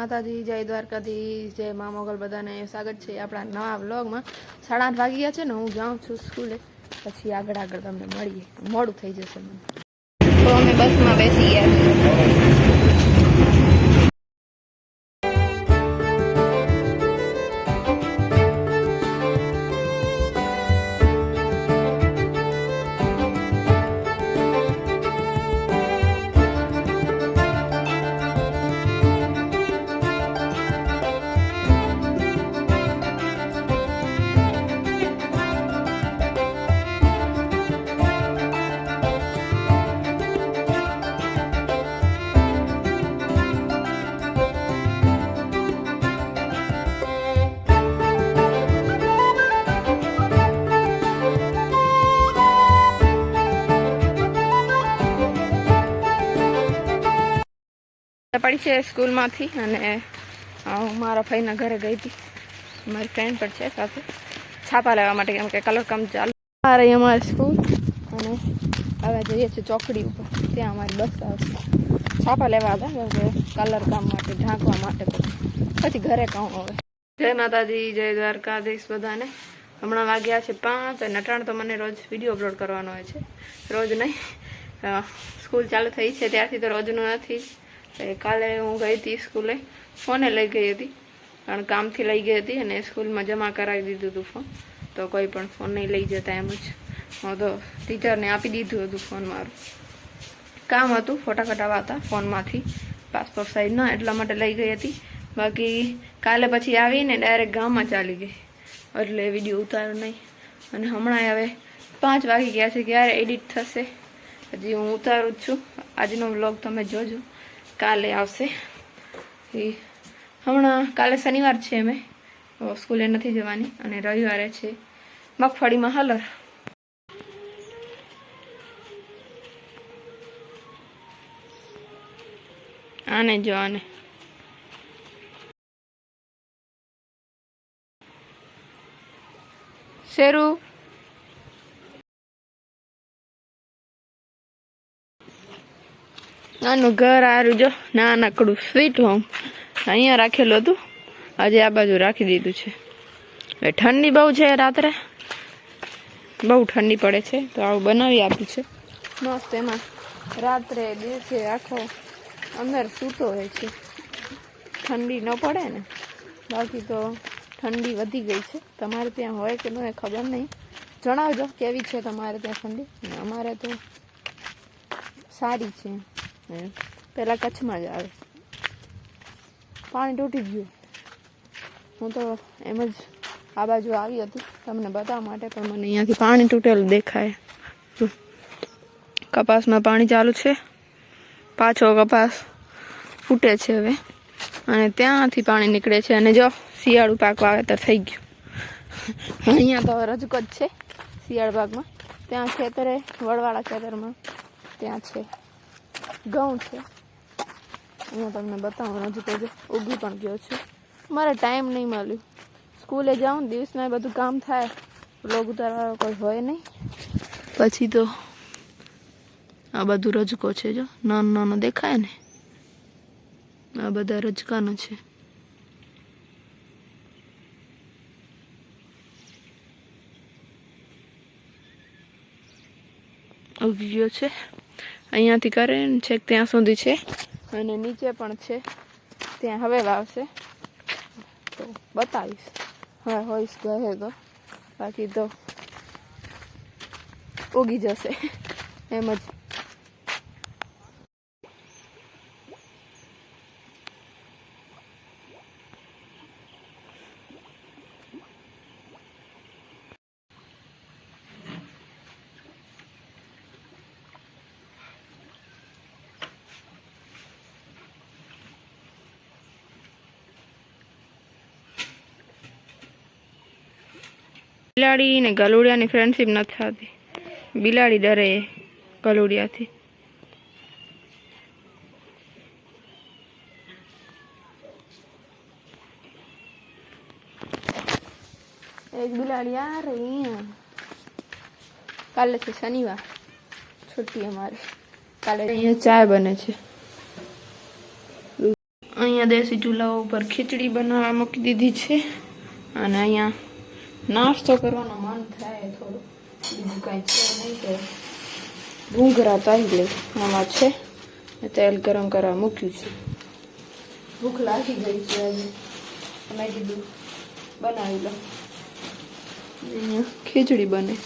માતાજી, જય દ્વારકાધીશ, જય મા મોગલ બધાને સ્વાગત છે આપણા નવા વ્લોગમાં. સાડા આઠ વાગી ગયા છે ને, હું જાઉં છું સ્કૂલે. પછી આગળ આગળ તમને મળીએ. મોડું થઈ જશે તો અમે બસમાં બેસી ગયા પડી છે સ્કૂલમાંથી અને હું મારા ભાઈના ઘરે ગઈ હતી. મારી ફ્રેન્ડ પણ છે સાથે. છાપા લેવા માટે કેમ કે કલર કામ ચાલુ આ રહી અમારી સ્કૂલ. અને હવે જઈએ છીએ ચોકડી ઉપર. ત્યાં અમારી બસ આવશે. છાપા લેવા હતા કેમ કે કલર કામ માટે, ઢાંકવા માટે પછી ઘરે કામ હવે. જય માતાજી, જય દ્વારકાધીશ બધાને. હમણાં વાગ્યા છે પાંચ અને અટાણ તો મને રોજ વીડિયો અપલોડ કરવાનો હોય છે. રોજ નહીં. સ્કૂલ ચાલુ થઈ છે, ત્યારથી તો રોજનું નથી. કાલે હું ગઈ હતી સ્કૂલે. ફોને લઈ ગઈ હતી. કારણ કામથી લઈ ગઈ હતી અને સ્કૂલમાં જમા કરાવી દીધું હતું ફોન. તો કોઈ પણ ફોન નહીં લઈ જતા એમ જ. હું તો ટીચરને આપી દીધું હતું ફોન મારું. કામ હતું, ફોટા કઢાવવા હતા ફોનમાંથી. પાસપોર્ટ સાઈઝના એટલા માટે લઈ ગઈ હતી. બાકી કાલે પછી આવીને ડાયરેક્ટ ગામમાં ચાલી ગઈ. એટલે વીડિયો ઉતાર્યો નહીં. અને હમણાં હવે પાંચ વાગી ગયા છે, ક્યારે એડિટ થશે? હજી હું ઉતારું જ છું. આજનો વ્લોગ તમે જોજો. કાલે આવશે. એ હમણાં કાલે શનિવાર છે અમે સ્કૂલે નથી જવાની અને રવિવારે છે મગફળીમાં હલર. આને જો આને. શેરું આનું ઘર આરું જો, નાનકડું સ્વીટ હોમ અહીંયા રાખેલું હતું. આજે આ બાજુ રાખી દીધું છે. હવે ઠંડી બહુ છે રાત્રે. બહુ ઠંડી પડે છે, તો આવું બનાવી આપ્યું છે. મસ્ત એમાં રાત્રે દિવસે આખો અંદર સૂતો હોય છે. ઠંડી ન પડે ને. બાકી તો ઠંડી વધી ગઈ છે. તમારે ત્યાં હોય કે ન ખબર નહીં. જણાવજો કેવી છે તમારે ત્યાં ઠંડી? અમારે તો સારી છે. પહેલાં કચ્છમાં જ આવે. પાણી તૂટી ગયું. હું તો એમ જ આ બાજુ આવી હતી. તમને બતાવવા માટે, પણ મને અહીંયાથી પાણી તૂટેલું દેખાય. કપાસમાં પાણી ચાલુ છે. પાછો કપાસ ફૂટે છે હવે. અને ત્યાંથી પાણી નીકળે છે. અને જો, શિયાળુ પાક વાવેતર થઈ ગયું. અહીંયા તો રજકો જ છે, શિયાળ પાકમાં. ત્યાં ખેતરે, વડવાળા ખેતરમાં ત્યાં છે. ઘઉં છે. અહીંયા તમને બતાવું, હજુ તો ઉગી પણ ગયો છે. મારે ટાઈમ નહીં મળ્યું. સ્કૂલે જાઉં દિવસના બધું કામ થાય. લોગ ઉતારવાળો કોઈ હોય નહીં. પછી તો આ બધું રજકો છે જો. નાનો નાનો દેખાય ને? આ બધા રજકાનો છે. ઉગી ગયો છે. અહીંયાથી કરે છે ત્યાં સુધી છે. અને નીચે પણ છે. ત્યાં હવે વાવશે. તો બતાવીશ. હવે હોઈશ ગયે તો. બાકી તો ઉગી જશે. એમ જ. બિલાડી ને ગલુડિયાની ફ્રેન્ડશીપ નથી થતી. બિલાડી ડરે ગલુડિયાથી. એક બિલાડી આ રહી કાલે છે શનિવાર. છુટ્ટી અમારી. કાલે અહીંયા ચાય બને છે. અહીંયા દેશી ચૂલા ઉપર ખીચડી બનાવવા મૂકી દીધી છે. અને અહીંયા નાસ્તો કરવાનો મન થાય થોડું. બીજું કાંઈ છે નહીં તો ભૂંગરા તારી લે આમાં છે. તેલ ગરમ કરવા મૂક્યું છે. ભૂખ લાગી ગઈ છે આજે. મેં કીધું બનાવી લો. ખીચડી બને.